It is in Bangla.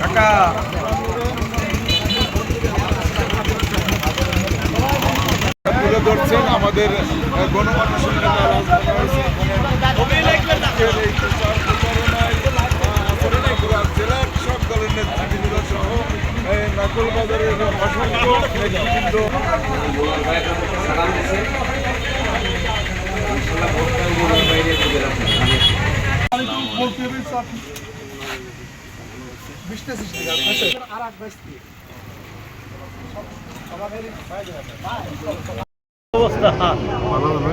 কাকা তুলে ধরছেন আমাদের গণমানুষের নেতা জেলার সব দলের নেতৃবৃন্দ সহ নাকল বাজারের অসংখ্য বাইরে আলাইকুম। বলতে হবে স্যার। বিশটা আচ্ছা, সৃষ্টি আর এক বাইশ অবস্থা। ভালো হবে।